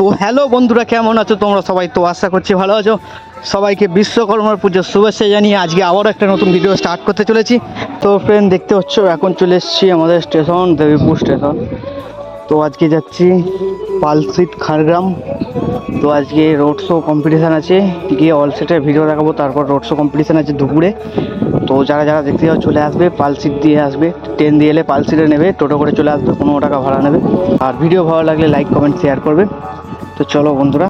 তো হ্যালো বন্ধুরা, কেমন আছো তোমরা সবাই? তো আশা করছি ভালো আছো। সবাইকে বিশ্বকর্মার পুজোর শুভেচ্ছা জানিয়ে আজকে আবারও একটা নতুন ভিডিও স্টার্ট করতে চলেছি। তো ফ্রেন্ড দেখতে হচ্ছ এখন চলে এসেছি আমাদের স্টেশন দেবীপুর স্টেশন তো আজকে যাচ্ছি পালসিট খাড়গ্রাম। তো আজকে রোড শো কম্পিটিশান আছে। গিয়ে অল সেটের ভিডিও দেখাবো, তারপর রোড শো কম্পিটিশান আছে দুপুরে। তো যারা যারা দেখতে যাও, চলে আসবে, পালসিট দিয়ে আসবে। ট্রেন দিয়ে এলে পালসিটে নেবে, টোটো করে চলে আসবে, পনেরো টাকা ভাড়া নেবে। আর ভিডিও ভালো লাগলে লাইক কমেন্ট শেয়ার করবে। তো চলো বন্ধুরা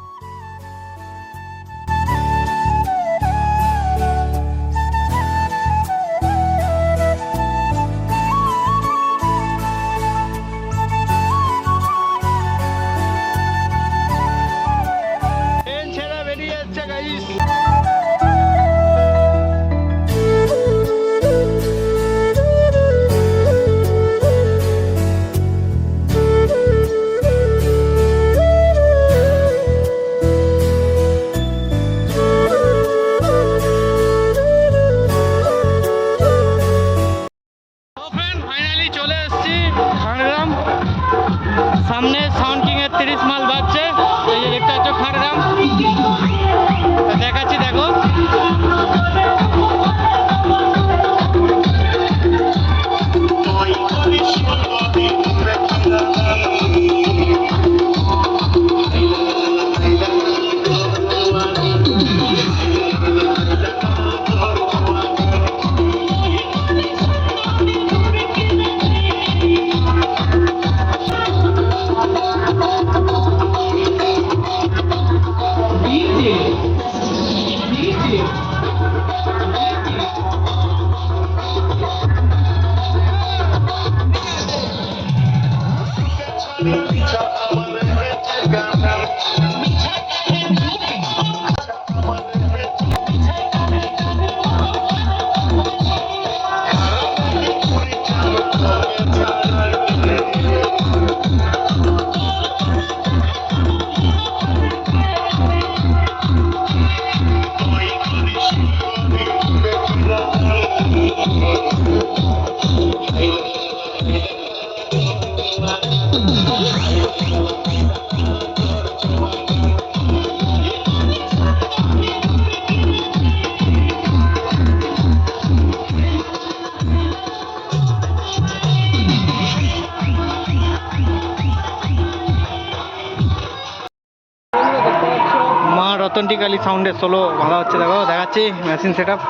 কালী সাউন্ডের সোলো ভালো হচ্ছে, দেখো, দেখাচ্ছি মেশিন সেট আপ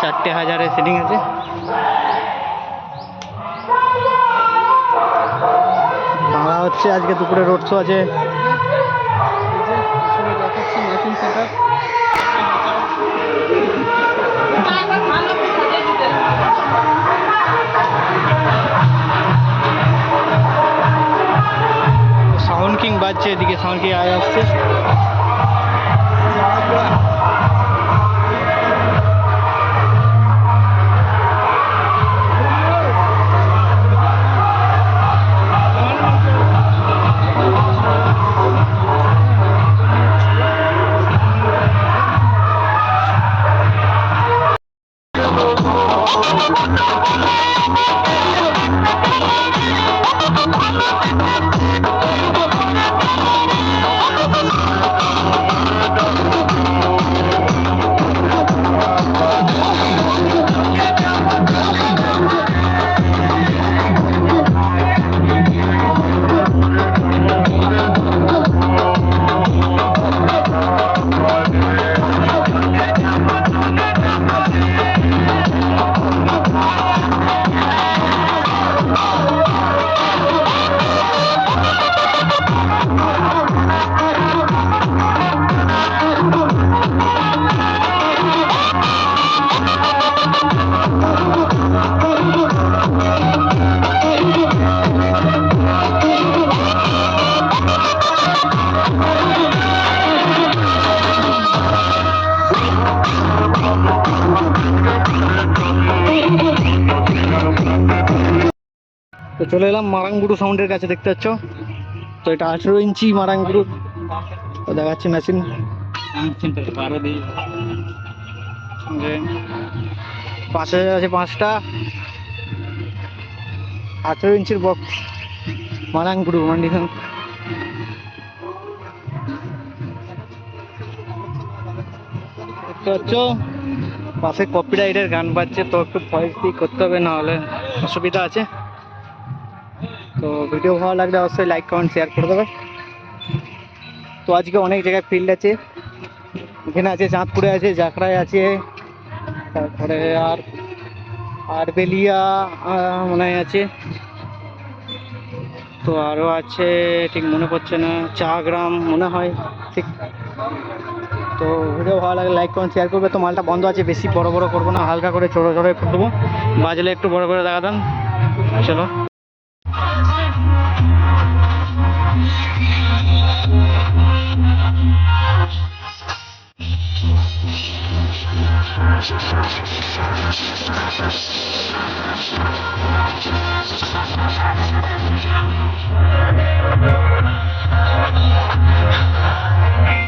চারটে হাজারে সেটিং আছে। বাংলা হচ্ছে, আজকে দুপুরে রোড শো আছে। বাজছে এদিকে সাউন্ড আয় আসছে। তো চলে এলাম মারাঙ্গুরু সাউন্ডের কাছে, দেখতে পাচ্ছ? তো এটা আঠেরো ইঞ্চি মারাঙ্গুরু দেখাচ্ছি মেশিন পাঁচ হাজার আছে পাঁচটা। আঠেরো ইঞ্চির বক্স মালাঙ্গুড়ু মান্ডিখান দেখতে পাচ্ছ? পাশে কপিরাইটের গান বাজছে, তো একটু ভয়েস দিয়ে করতে হবে, নাহলে অসুবিধা আছে। তো ভিডিও ভালো লাগলে অবশ্যই লাইক কমেন্ট শেয়ার করে দেবে। তো আজকে অনেক জায়গায় ফিল্ড আছে। এখানে আছে চাঁদপুরে আছে জাকরায় আছে, তারপরে আর আরবেলিয়া মনে হয় আছে। তো আরও আছে, ঠিক মনে পড়ছে না চা গ্রাম মনে হয়, ঠিক। তো ভিডিও ভালো লাগলে লাইক কমেন্ট শেয়ার করবে। তো মালটা বন্ধ আছে, বেশি বড় বড় করব না, হালকা করে ছোটো ছোটো করে দেবো। বাজলে একটু বড় করে দেখাতাম চলো। তো ফ্রেন্ড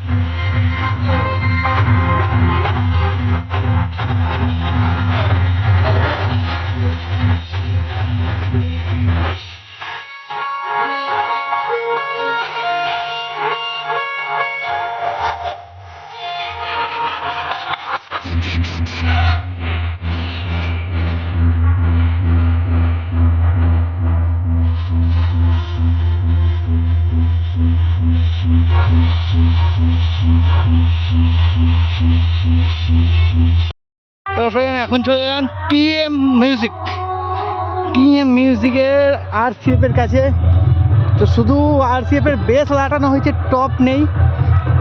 এখন চলে যান পিএম মিউজিক পিএম মিউজিকের আর এর কাছে। তো শুধু আর এর বেস লাটানো হয়েছে টপ নেই।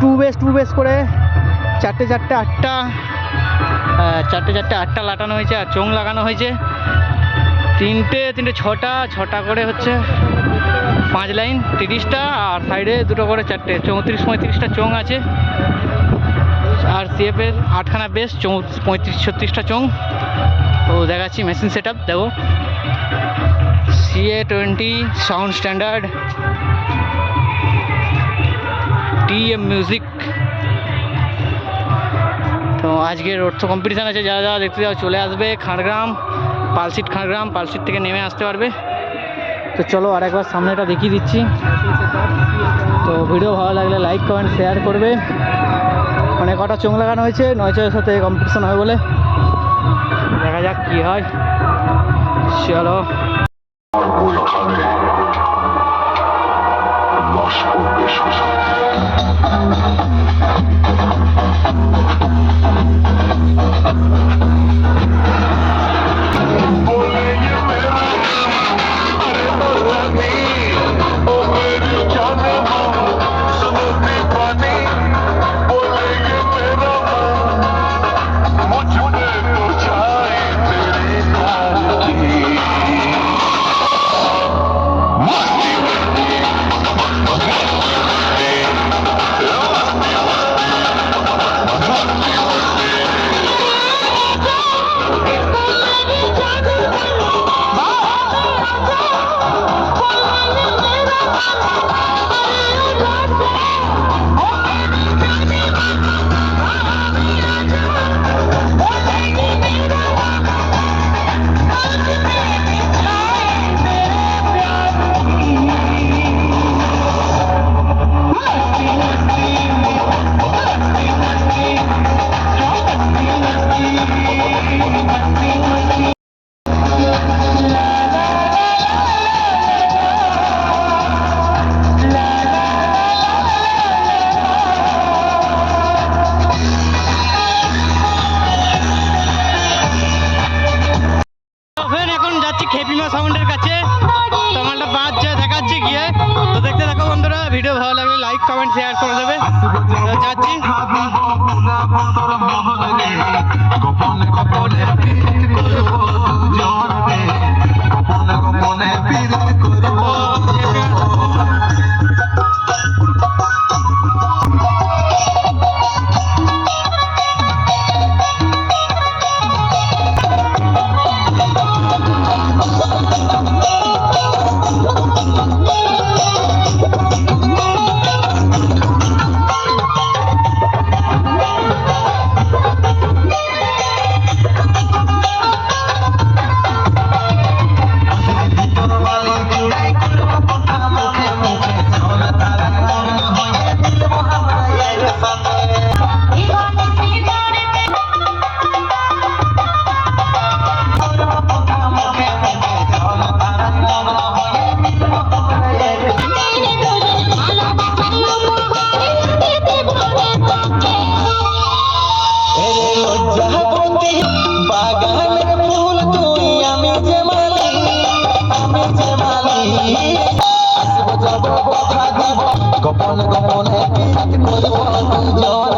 টু বেস টু বেস করে চারটে চারটে, আটটা চারটে চারটে, আটটা লাটানো হয়েছে আর চোং লাগানো হয়েছে। তিনটে তিনটে, ছটা ছটা করে হচ্ছে পাঁচ লাইন, তিরিশটা, আর সাইডে দুটো করে চারটে, চৌত্রিশ, পঁয়ত্রিশটা চোং আছে। আর সিএফের আটখানা বেশ চৌ, পঁয়ত্রিশ, ছত্রিশটা চোং। তো দেখাচ্ছি মেশিন সেট আপ দেখো CA twenty sound standard TM music তো আজকে রোড তো কম্পিটিশান আছে, যারা যারা দেখতে যাও চলে আসবে খাড়গ্রাম পালসিট খাড়গ্রাম পালসিট থেকে নেমে আসতে পারবে। তো চলো আরেকবার সামনেটা দেখিয়ে দিচ্ছি। তো ভিডিও ভালো লাগলে লাইক কমেন্ট শেয়ার করবে। অনেক কটা চোখ লাগানো হয়েছে? নয় ছয়ের সাথে কম্পিটিশন হয় বলে। দেখা যাক কি হয়। চলো। তো যাচ্ছি গোপনে কথা দিব গোপন গোপনে পিরিত করব দুজন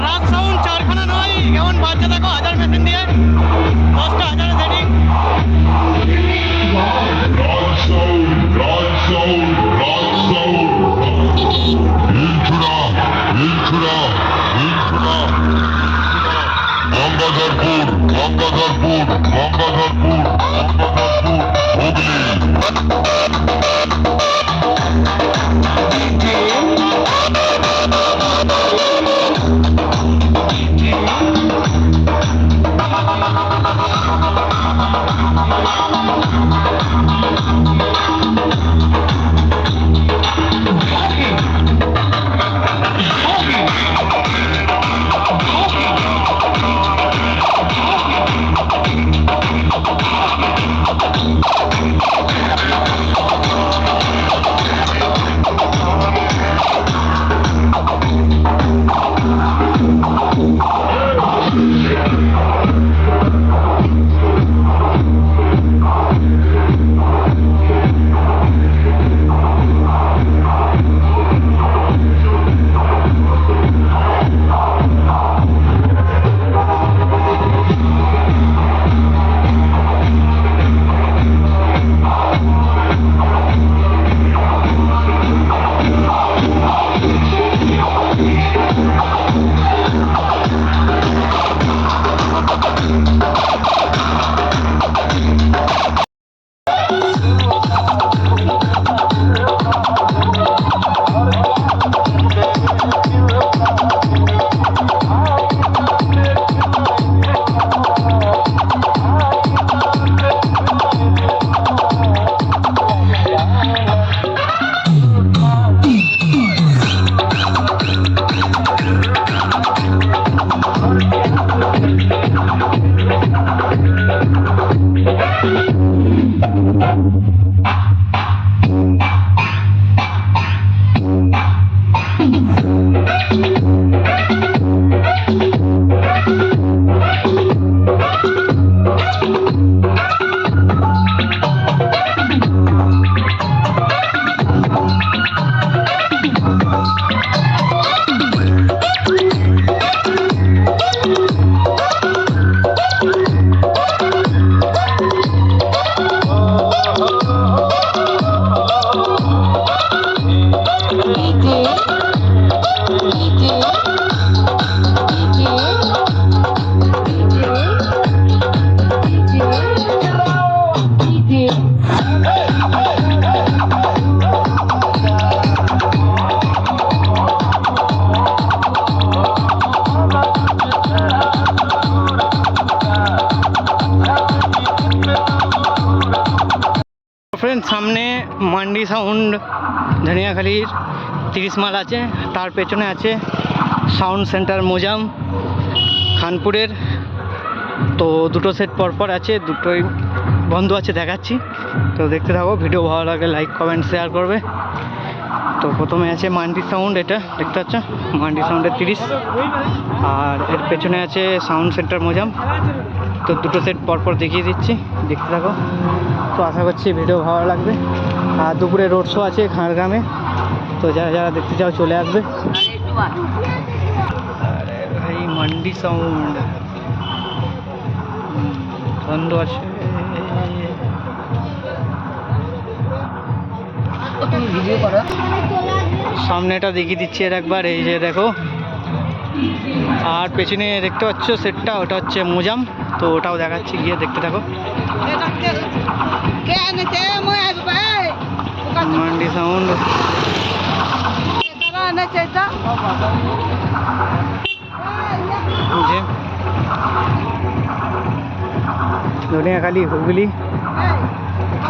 রাগ সাউন্ড চারখানা নয় কেমন বাচ্চা দেখো হাজার মেশিন দিয়ে দশটা হাজারে setting Rod soul, Rod soul, Rod সামনে মান্ডি সাউন্ড ধনিয়াখালির তিরিশ মাল আছে, তার পেছনে আছে সাউন্ড সেন্টার মোজাম খানপুরের তো দুটো সেট পরপর আছে, দুটোই বন্ধ আছে, দেখাচ্ছি। তো দেখতে থাকো ভিডিও ভালো লাগে লাইক কমেন্ট শেয়ার করবে। তো প্রথমে আছে মান্ডি সাউন্ড এটা দেখতে পাচ্ছ? মান্ডি সাউন্ডের তিরিশ। আর এর পেছনে আছে সাউন্ড সেন্টার মোজাম তো দুটো সেট পরপর দেখিয়ে দিচ্ছি, দেখতে থাকো। তো আশা করছি ভিডিও ভালো লাগবে। আর দুপুরে রোড শো আছে খাঁড়গ্রামে তো যারা যারা দেখতে চাও চলে আসবে। ভাই মান্ডি সাউন্ড বন্ধ আছে। সামনেটা দেখিয়ে দিচ্ছি এর একবার, এই যে দেখো। আর পেছনে দেখতে পাচ্ছ সেটটা, ওটা হচ্ছে মোজাম। তো ওটাও দেখাচ্ছি, গিয়ে দেখতে থাকো। মান্ডি সাউন্ড ধনিয়াখালি হুগলি।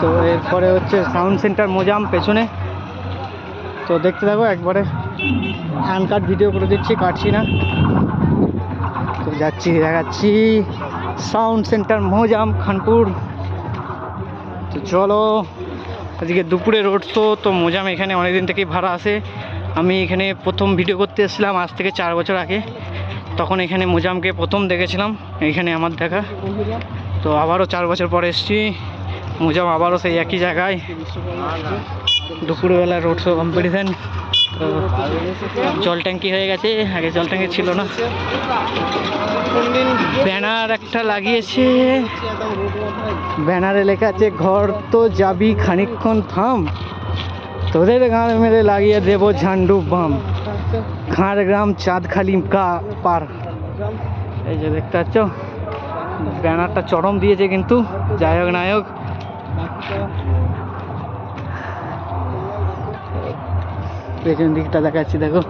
তো এরপরে হচ্ছে সাউন্ড সেন্টার মোজাম পেছনে। তো দেখতে থাকো, একবারে হ্যান্ড কাট ভিডিও করে দিচ্ছি, কাটছি না। তো যাচ্ছি, দেখাচ্ছি। Sound centre Mojam, Khanpur. তো চলো, আজকে দুপুরে রোড শো, তো মোজাম এখানে অনেকদিন থেকেই ভাড়া আসে আমি এখানে প্রথম ভিডিও করতে এসেছিলাম, আজ থেকে চার বছর আগে। তখন এখানে মোজামকে প্রথম দেখেছিলাম, এখানে আমার দেখা। তো আবারও চার বছর পরে এসেছি। মুজাম আবারও সেই একই জায়গায়। দুপুরবেলা রোড শো কম্পিটিশন তো জল ট্যাঙ্কি হয়ে গেছে, আগে জল ট্যাঙ্কি ছিল না। ব্যানার একটা লাগিয়েছে। ব্যানারে লেখা আছে, ঘর তো যাবি খানিকক্ষণ থাম। তোদের গান মেরে লাগিয়ে দেবো ঝান্ডু বাম। খাঁড় গ্রাম চাঁদখালি কা পার। এই যে দেখতে পাচ্ছ, ব্যানারটা চরম দিয়েছে কিন্তু, যাই হোক নায়ক পেছন দিকটা দেখাচ্ছি দেখো।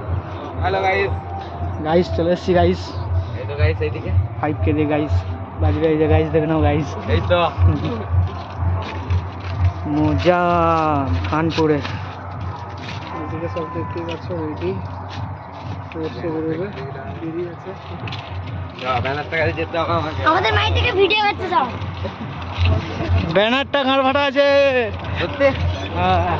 হ্যালো গাইস গাইস চলে এসছি গাইস এই তো গাইস এইদিকে। ফাইভ কে দিয়ে গাইস বাজবে এই যে গাইস দেখে নাও গাইস এই তো। মোজা কানপুরে এদিকে সব দেখতে পাচ্ছ রেডি। ব্যানারটা আমাদের মাই থেকে ভিডিও করতে দাও। ব্যানারটা ঘাড় ফাটা আছে? সত্যি? হ্যাঁ।